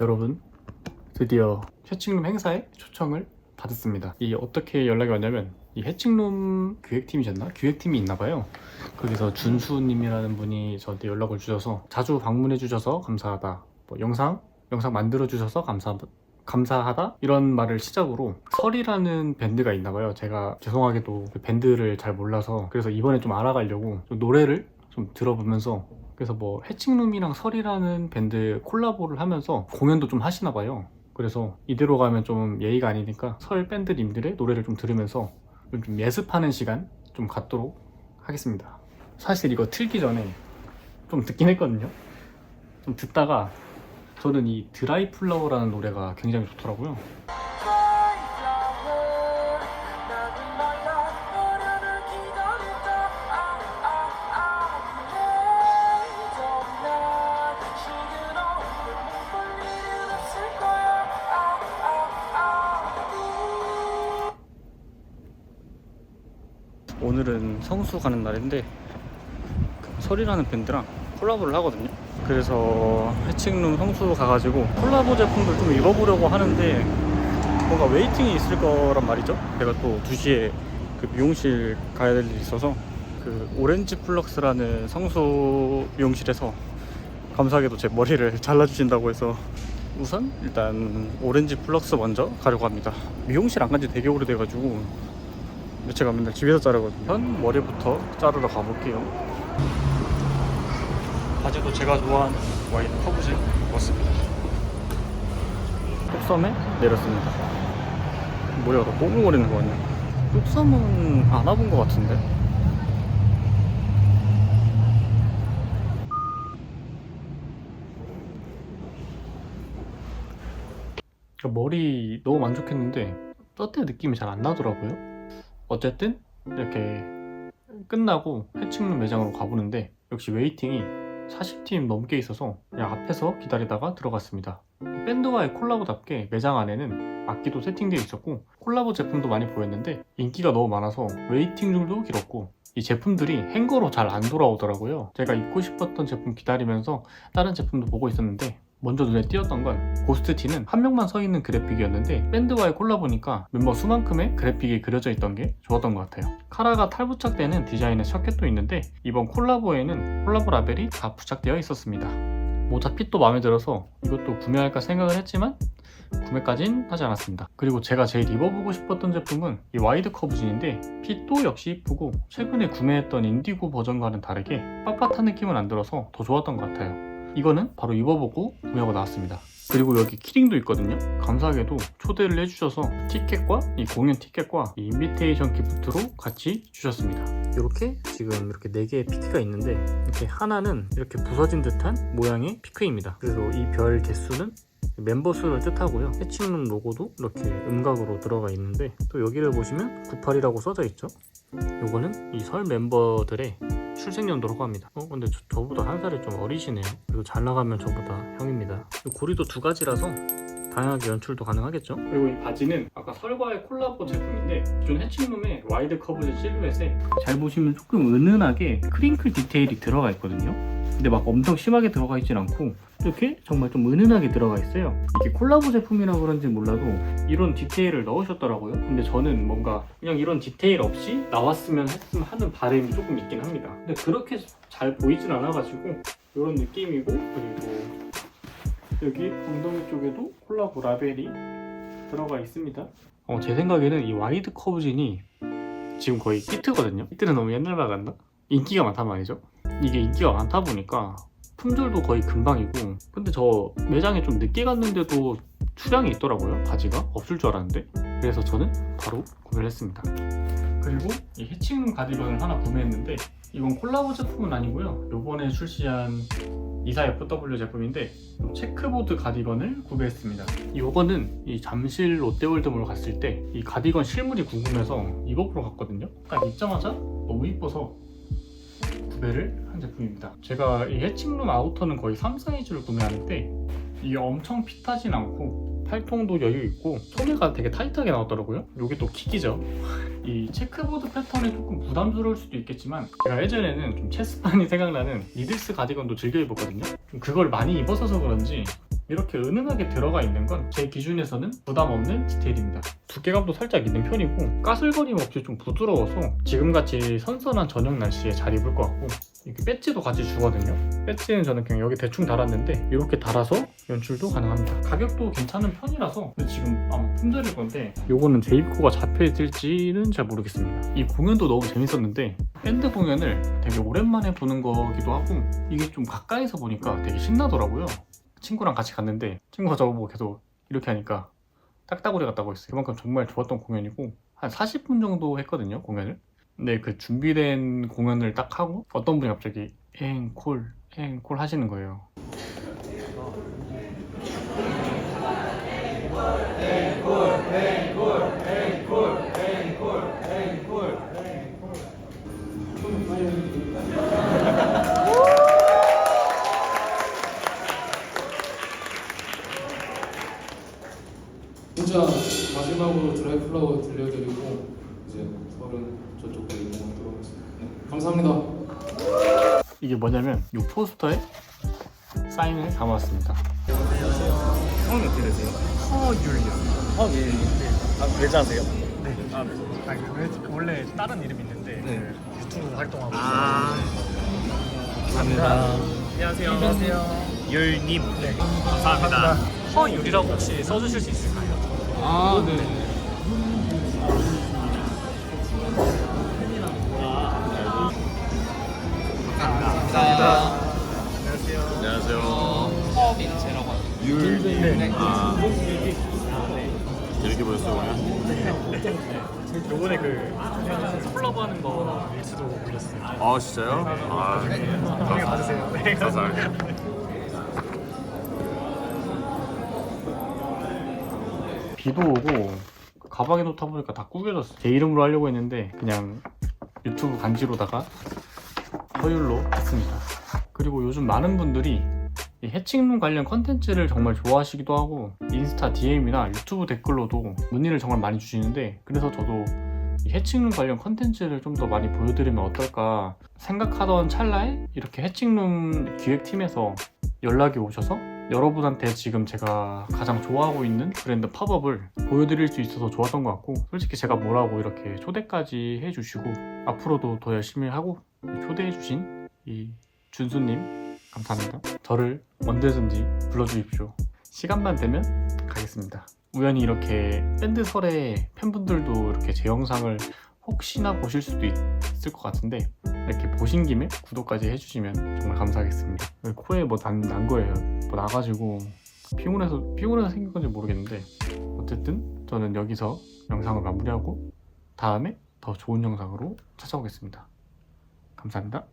여러분 드디어 해칭룸 행사에 초청을 받았습니다. 이 어떻게 연락이 왔냐면 이 해칭룸 기획팀이셨나? 기획팀이 있나봐요. 거기서 준수님이라는 분이 저한테 연락을 주셔서 자주 방문해 주셔서 감사하다. 뭐 영상 영상 만들어 주셔서 감사 감사하다 이런 말을 시작으로 설이라는 밴드가 있나봐요. 제가 죄송하게도 그 밴드를 잘 몰라서 그래서 이번에 좀 알아가려고 좀 노래를 좀 들어보면서 그래서 뭐 해칭룸이랑 설이라는 밴드 콜라보를 하면서 공연도 좀 하시나 봐요. 그래서 이대로 가면 좀 예의가 아니니까 설 밴드님들의 노래를 좀 들으면서 좀- 좀 예습하는 시간 좀 갖도록 하겠습니다. 사실 이거 틀기 전에 좀 듣긴 했거든요. 좀 듣다가 저는 이 드라이 플라워라는 노래가 굉장히 좋더라고요. 오늘은 성수 가는 날인데 그 설이라는 밴드랑 콜라보를 하거든요. 그래서 해칭룸 성수 가가지고 콜라보 제품들 좀 입어보려고 하는데 뭔가 웨이팅이 있을 거란 말이죠. 제가 또 2시에 그 미용실 가야 될 일이 있어서 그 오렌지 플럭스라는 성수 미용실에서 감사하게도 제 머리를 잘라주신다고 해서 우선 일단 오렌지 플럭스 먼저 가려고 합니다. 미용실 안 간지 되게 오래돼가지고 제가 맨날 집에서 자르거든요. 현 머리부터 자르러 가볼게요. 바지도 제가 좋아하는 와이드 커브질 입었습니다. 뚝섬에 내렸습니다. 머리가 더 뽀글거리는 거 아니야? 뚝섬은 안 와본 것 같은데? 머리 너무 만족했는데 떴때 느낌이 잘 안 나더라고요. 어쨌든 이렇게 끝나고 해칭룸 매장으로 가보는데 역시 웨이팅이 40팀 넘게 있어서 그냥 앞에서 기다리다가 들어갔습니다. 밴드와의 콜라보답게 매장 안에는 악기도 세팅되어 있었고 콜라보 제품도 많이 보였는데 인기가 너무 많아서 웨이팅 중도 길었고 이 제품들이 행거로 잘 안 돌아오더라고요. 제가 입고 싶었던 제품 기다리면서 다른 제품도 보고 있었는데 먼저 눈에 띄었던 건 고스트티는 한 명만 서 있는 그래픽이었는데 밴드와의 콜라보니까 멤버 수만큼의 그래픽이 그려져 있던 게 좋았던 것 같아요. 카라가 탈부착되는 디자인의 자켓도 있는데 이번 콜라보에는 콜라보 라벨이 다 부착되어 있었습니다. 모자 핏도 마음에 들어서 이것도 구매할까 생각을 했지만 구매까진 하지 않았습니다. 그리고 제가 제일 입어보고 싶었던 제품은 이 와이드 커브진인데 핏도 역시 이쁘고 최근에 구매했던 인디고 버전과는 다르게 빳빳한 느낌은 안 들어서 더 좋았던 것 같아요. 이거는 바로 입어보고 구매하고 나왔습니다. 그리고 여기 키링도 있거든요. 감사하게도 초대를 해주셔서 티켓과 이 공연 티켓과 이 인비테이션 기프트로 같이 주셨습니다. 이렇게 지금 이렇게 네 개의 피크가 있는데 이렇게 하나는 이렇게 부서진 듯한 모양의 피크입니다. 그리고 이별 개수는 멤버 수를 뜻하고요. 해칭룸 로고도 이렇게 음각으로 들어가 있는데 또 여기를 보시면 98이라고 써져 있죠. 요거는 이 설 멤버들의 출생 연도라고 합니다. 어 근데 저, 보다한 살이 좀 어리시네요. 그리고 잘 나가면 저보다 형입니다. 고리도 두 가지라서 다양하게 연출도 가능하겠죠. 그리고 이 바지는 아까 설과의 콜라보 제품인데 기존 해칭룸의 와이드 커브의 실루엣에 잘 보시면 조금 은은하게 크링클 디테일이 들어가 있거든요. 근데 막 엄청 심하게 들어가 있진 않고 이렇게 정말 좀 은은하게 들어가 있어요. 이게 콜라보 제품이라 그런지 몰라도 이런 디테일을 넣으셨더라고요. 근데 저는 뭔가 그냥 이런 디테일 없이 나왔으면 했으면 하는 바람이 조금 있긴 합니다. 근데 그렇게 잘 보이진 않아가지고 이런 느낌이고 그리고 여기 엉덩이 쪽에도 콜라보 라벨이 들어가 있습니다. 어, 제 생각에는 이 와이드 커브진이 지금 거의 히트거든요. 히트는 너무 옛날 말 같나? 인기가 많단 말이죠. 이게 인기가 많다 보니까 품절도 거의 금방이고 근데 저 매장에 좀 늦게 갔는데도 수량이 있더라고요 바지가? 없을 줄 알았는데. 그래서 저는 바로 구매를 했습니다. 그리고 이 해칭룸 가디건을 하나 구매했는데 이건 콜라보 제품은 아니고요. 요번에 출시한 24FW 제품인데 체크보드 가디건을 구매했습니다. 이거는 이 잠실 롯데월드몰 갔을 때 이 가디건 실물이 궁금해서 입어보러 갔거든요. 딱 입자마자 너무 이뻐서 구매를 한 제품입니다. 제가 이 해칭룸 아우터는 거의 3 사이즈를 구매하는데 이게 엄청 핏하진 않고 팔통도 여유 있고 소매가 되게 타이트하게 나왔더라고요. 이게 또 킥이죠. 이 체크보드 패턴이 조금 부담스러울 수도 있겠지만 제가 예전에는 좀 체스판이 생각나는 니들스 가디건도 즐겨 입었거든요. 좀 그걸 많이 입어서 그런지 이렇게 은은하게 들어가 있는 건 제 기준에서는 부담 없는 디테일입니다. 두께감도 살짝 있는 편이고 까슬거림 없이 좀 부드러워서 지금같이 선선한 저녁 날씨에 잘 입을 것 같고 이렇게 배지도 같이 주거든요. 배지는 저는 그냥 여기 대충 달았는데 이렇게 달아서 연출도 가능합니다. 가격도 괜찮은 편이라서 지금 아마 품절일 건데 요거는 재입고가 잡혀 있을지는 잘 모르겠습니다. 이 공연도 너무 재밌었는데 밴드 공연을 되게 오랜만에 보는 거기도 하고 이게 좀 가까이서 보니까 되게 신나더라고요. 친구랑 같이 갔는데 친구가 저보고 계속 이렇게 하니까 딱따구리 같다고 했어요. 그만큼 정말 좋았던 공연이고 한 40분 정도 했거든요 공연을. 근데 그 준비된 공연을 딱 하고 어떤 분이 갑자기 앵콜 앵콜 하시는 거예요. 감사합니다. 이게 뭐냐면 이 포스터에 사인을 담았습니다. 성이 어떻게 되세요? 허율이요. 어, 예. 아, 외자세요? 네. 아, 아니, 왜, 원래 다른 이름 있는데 네. 그 유튜브 활동하고 아, 감사합니다. 안녕하세요. 안녕하세요. 율님. 네. 감사합니다. 허율이라고 혹시 써주실 수 있을까요? 아, 네. 네. 아, 재밌게 보셨어요, 오늘? 요번에 그 콜라보 하는 거 릴스도 올렸어요. 아, 진짜요? 아, 나중에 봐주세요. 네, 감사합니다. 비도 오고 그 가방에 놓다 보니까 다 구겨졌어. 제 이름으로 하려고 했는데 그냥 유튜브 간지로다가 허율로 했습니다. 그리고 요즘 많은 분들이 이 해칭룸 관련 컨텐츠를 정말 좋아하시기도 하고 인스타 DM이나 유튜브 댓글로도 문의를 정말 많이 주시는데 그래서 저도 이 해칭룸 관련 컨텐츠를 좀 더 많이 보여드리면 어떨까 생각하던 찰나에 이렇게 해칭룸 기획팀에서 연락이 오셔서 여러분한테 지금 제가 가장 좋아하고 있는 브랜드 팝업을 보여드릴 수 있어서 좋았던 것 같고 솔직히 제가 뭐라고 이렇게 초대까지 해주시고 앞으로도 더 열심히 하고 초대해주신 이 준수님 감사합니다 저를 언제든지 불러주십시오 시간만 되면 가겠습니다 우연히 이렇게 밴드 설에 팬분들도 이렇게 제 영상을 혹시나 보실 수도 있을 것 같은데 이렇게 보신 김에 구독까지 해주시면 정말 감사하겠습니다. 코에 뭐난 난 거예요. 뭐 나가지고 피곤해서 피곤해서 생긴 건지 모르겠는데 어쨌든 저는 여기서 영상을 마무리하고 다음에 더 좋은 영상으로 찾아오겠습니다. 감사합니다.